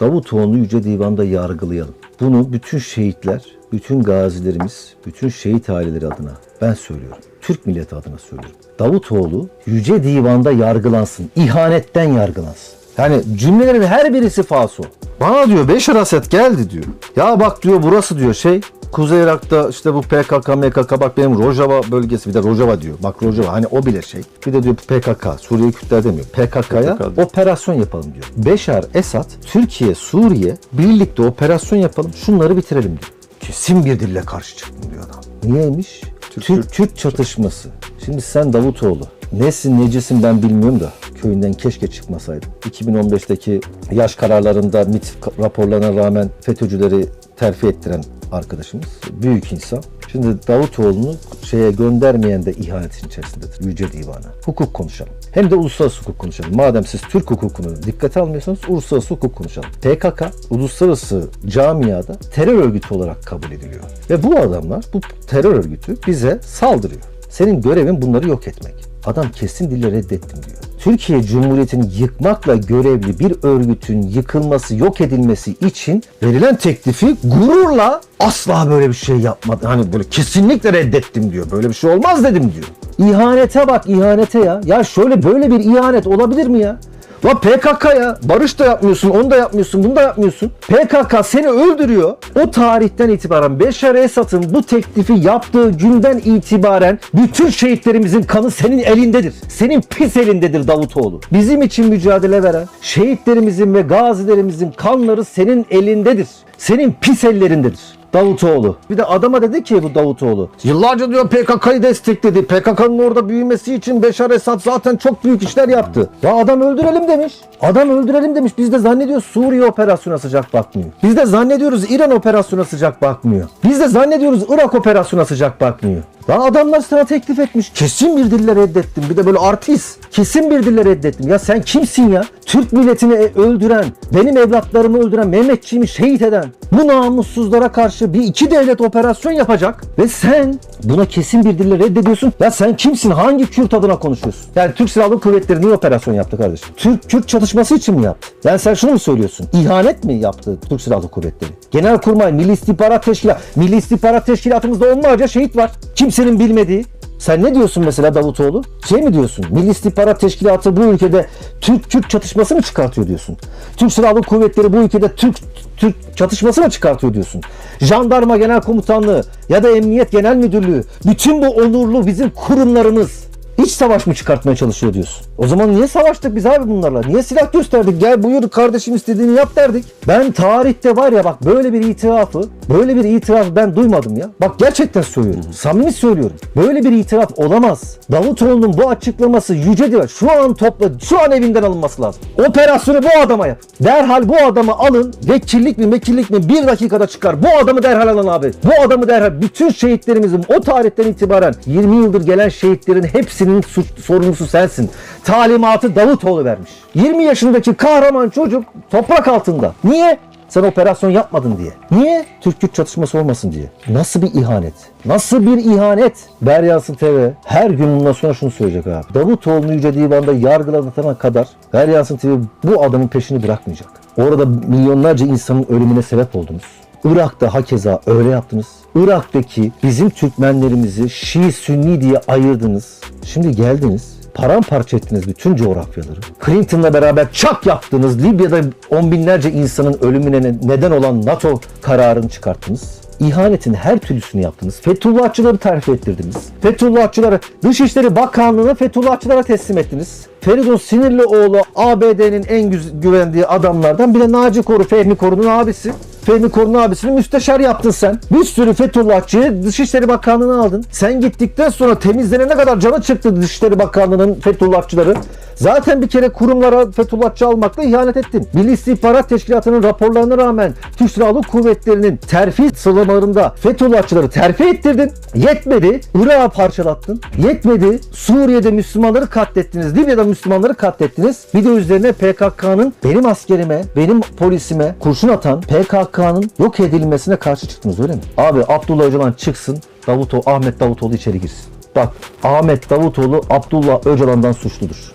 Davutoğlu'nu Yüce Divan'da yargılayalım. Bunu bütün şehitler, bütün gazilerimiz, bütün şehit aileleri adına ben söylüyorum. Türk milleti adına söylüyorum. Davutoğlu Yüce Divan'da yargılansın. İhanetten yargılansın. Yani cümlelerin her birisi falso. Bana diyor Beşar Asad geldi diyor. Ya bak diyor burası diyor şey Kuzey Irak'ta işte bu PKK, MKK bak benim Rojava bölgesi bir de Rojava diyor. Bak Rojava hani o bile şey. Bir de diyor PKK, Suriye Kürtler demiyor. PKK'ya PKK operasyon yapalım diyor. Beşar Esad, Türkiye, Suriye birlikte operasyon yapalım şunları bitirelim diyor. Kesin bir dille karşı çıktım diyor adam. Niyeymiş? Türk- Türk, Türk çatışması. Şimdi sen Davutoğlu. Nesin necisin ben bilmiyorum da köyünden keşke çıkmasaydın. 2015'teki yaş kararlarında MIT raporlarına rağmen FETÖ'cüleri terfi ettiren arkadaşımız. Büyük insan. Şimdi Davutoğlu'nu şeye göndermeyen de ihanetin içerisindedir. Yüce Divan'a. Hukuk konuşalım. Hem de uluslararası hukuk konuşalım. Madem siz Türk hukukunu dikkate almıyorsanız uluslararası hukuk konuşalım. PKK uluslararası camiada terör örgütü olarak kabul ediliyor. Ve bu adamlar, bu terör örgütü bize saldırıyor. Senin görevin bunları yok etmek. Adam kesin dille reddettim diyor. Türkiye Cumhuriyeti'ni yıkmakla görevli bir örgütün yıkılması, yok edilmesi için verilen teklifi gururla asla böyle bir şey yapmadı. Hani böyle kesinlikle reddettim diyor. Böyle bir şey olmaz dedim diyor. İhanete bak ihanete ya. Ya şöyle böyle bir ihanet olabilir mi ya? La PKK ya. Barış da yapmıyorsun, onu da yapmıyorsun, bunu da yapmıyorsun. PKK seni öldürüyor. O tarihten itibaren Beşar Esad'ın bu teklifi yaptığı günden itibaren bütün şehitlerimizin kanı senin elindedir. Senin pis elindedir Davutoğlu. Bizim için mücadele veren şehitlerimizin ve gazilerimizin kanları senin elindedir. Senin pis ellerindedir. Davutoğlu. Bir de adama dedi ki bu Davutoğlu. Yıllarca diyor PKK'yı destekledi. PKK'nın orada büyümesi için Beşar Esad zaten çok büyük işler yaptı. Ya adam öldürelim demiş. Adam öldürelim demiş. Biz de zannediyoruz Suriye operasyona sıcak bakmıyor. Biz de zannediyoruz İran operasyona sıcak bakmıyor. Biz de zannediyoruz Irak operasyona sıcak bakmıyor. Ya adamlar sana teklif etmiş. Kesin bir dille reddettim. Bir de böyle artist. Kesin bir dille reddettim. Ya sen kimsin ya? Türk milletini e- öldüren, benim evlatlarımı öldüren, Mehmetçiğimi şehit eden bu namussuzlara karşı bir iki devlet operasyon yapacak ve sen buna kesin bir dille reddediyorsun. Ya sen kimsin? Hangi Kürt adına konuşuyorsun? Yani Türk Silahlı Kuvvetleri niye operasyon yaptı kardeşim? Türk-Kürt çatışması için mi yaptı? Yani sen şunu mu söylüyorsun? İhanet mi yaptı Türk Silahlı Kuvvetleri? Genelkurmay, Milli İstihbarat Teşkilatı, Milli İstihbarat Teşkilatımızda onlarca şehit var. Kimsenin bilmediği. Sen ne diyorsun mesela Davutoğlu? Şey mi diyorsun? Milli İstihbarat Teşkilatı bu ülkede Türk-Kürt çatışması mı çıkartıyor diyorsun? Türk Silahlı Kuvvetleri bu ülkede Türk Türk çatışması mı çıkartıyor diyorsun? Jandarma Genel Komutanlığı ya da Emniyet Genel Müdürlüğü bütün bu onurlu bizim kurumlarımız İç savaş mı çıkartmaya çalışıyor diyorsun? O zaman niye savaştık biz abi bunlarla? Niye silah gösterdik? Gel buyur kardeşim istediğini yap derdik. Ben tarihte var ya bak böyle bir itirafı, böyle bir itirafı ben duymadım ya. Bak gerçekten söylüyorum. Samimi söylüyorum. Böyle bir itiraf olamaz. Davutoğlu'nun bu açıklaması yüce diyor. Şu an topla, şu an evinden alınması lazım. Operasyonu bu adama yap. Derhal bu adamı alın. Vekillik mi vekillik mi bir dakikada çıkar. Bu adamı derhal alın abi. Bu adamı derhal bütün şehitlerimizin o tarihten itibaren 20 yıldır gelen şehitlerin hepsinin suç, sorumlusu sensin. Talimatı Davutoğlu vermiş. 20 yaşındaki kahraman çocuk toprak altında. Niye? Sen operasyon yapmadın diye. Niye? Türk-Kürt çatışması olmasın diye. Nasıl bir ihanet? Nasıl bir ihanet? Beryansın TV her gün bundan sonra şunu söyleyecek abi. Davutoğlu'nu Yüce Divan'da yargılanana kadar Beryansın TV bu adamın peşini bırakmayacak. Orada milyonlarca insanın ölümüne sebep oldunuz. Irak'ta hakeza öyle yaptınız. Irak'taki bizim Türkmenlerimizi Şii Sünni diye ayırdınız. Şimdi geldiniz paramparça ettiniz bütün coğrafyaları. Clinton'la beraber çak yaptınız. Libya'da on binlerce insanın ölümüne ne- neden olan NATO kararını çıkarttınız. İhanetin her türlüsünü yaptınız. Fethullahçıları terfi ettirdiniz. Fethullahçıları Dışişleri Bakanlığı'nı Fethullahçılara teslim ettiniz. Feridun Sinirlioğlu ABD'nin en güvendiği adamlardan bir de Naci Koru, Fehmi Koru'nun abisi. Fehmi Koru'nun abisini müsteşar yaptın sen. Bir sürü Fethullahçıyı Dışişleri Bakanlığı'na aldın. Sen gittikten sonra temizlenene kadar canı çıktı Dışişleri Bakanlığı'nın Fethullahçıları. Zaten bir kere kurumlara Fethullahçı almakla ihanet ettin. Milli İstihbarat Teşkilatı'nın raporlarına rağmen Türk Silahlı Kuvvetleri'nin terfi sıralamalarında Fethullahçıları terfi ettirdin. Yetmedi. Irak'ı parçalattın. Yetmedi. Suriye'de Müslümanları katlettiniz. Libya'da Müslümanları katlettiniz. Bir de üzerine PKK'nın benim askerime, benim polisime kurşun atan PKK'nın yok edilmesine karşı çıktınız öyle mi? Abi Abdullah Öcalan çıksın. Davutoğlu, Ahmet Davutoğlu içeri girsin. Bak Ahmet Davutoğlu Abdullah Öcalan'dan suçludur.